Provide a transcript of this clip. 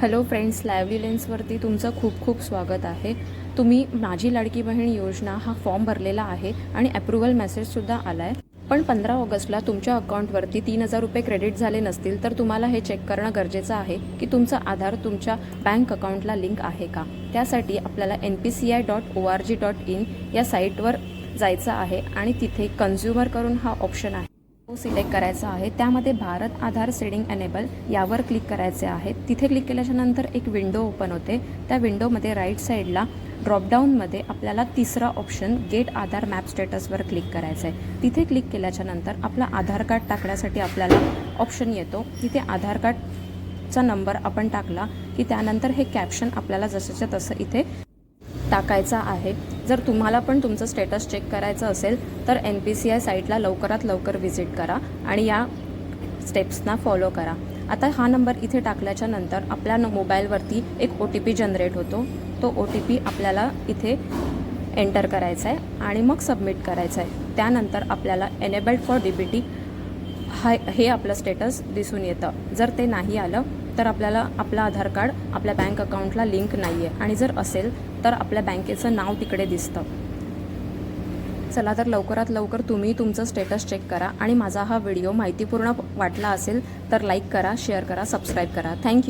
Hello friends लायव्हली लेन्सवरती तुमचं खूप खूप स्वागत आहे. तुम्ही माझी लाडकी बहीण योजना हा फॉर्म भरलेला आहे आणि अप्रुव्हल मेसेजसुद्धा आला आहे पण पंधरा ऑगस्टला तुमच्या अकाउंटवरती तीन हजार रुपये क्रेडिट झाले नसतील तर तुम्हाला हे चेक करणं गरजेचं आहे की तुमचा आधार तुमच्या बँक अकाउंटला लिंक आहे का? त्यासाठी आपल्याला N P C I dot O R G dot in या साईटवर जायचं आहे आणि तिथे कन्झ्युमर करून हा ऑप्शन आहे. तो सिलेक्ट करायचा आहे. त्यामध्ये भारत आधार सेडिंग एनेबल यावर क्लिक करायचे आहे. तिथे क्लिक केल्याच्यानंतर एक विंडो ओपन होते. त्या विंडोमध्ये राईट साईडला ड्रॉपडाऊनमध्ये आपल्याला तिसरा ऑप्शन गेट आधार मॅप स्टेटसवर क्लिक करायचं आहे तिथे क्लिक केल्याच्यानंतर आपला आधार कार्ड टाकण्यासाठी आपल्याला ऑप्शन येतो. तिथे आधार कार्डचा नंबर आपण टाकला की त्यानंतर हे कॅप्शन आपल्याला जसंच्या तसं इथे टाकायचा आहे. जर तुम्हाला पण तुमचं स्टेटस चेक करायचं असेल तर एन पी सी आय साईटला लवकरात लवकर व्हिजिट करा आणि या स्टेप्सना फॉलो करा. आता हा नंबर इथे टाकल्याच्या नंतर आपल्या मोबाईलवरती एक ओ टी पी जनरेट होतो. तो ओ टी पी आपल्याला इथे एंटर करायचा आहे आणि मग सबमिट करायचा आहे. त्यानंतर आपल्याला enabled for D B T हा हे आपलं स्टेटस दिसून येतं. जर ते नाही आलं तर आपल्याला आपलं आधार कार्ड आपल्या बँक अकाउंटला लिंक नाही आहे आणि जर असेल तर आपल्या बँकेचं नाव तिकडे दिसतं. चला तर लवकरात लवकर तुम्ही तुमचं स्टेटस चेक करा आणि माझा हा व्हिडिओ माहितीपूर्ण वाटला असेल तर लाईक करा शेअर करा सबस्क्राईब करा. थँक्यू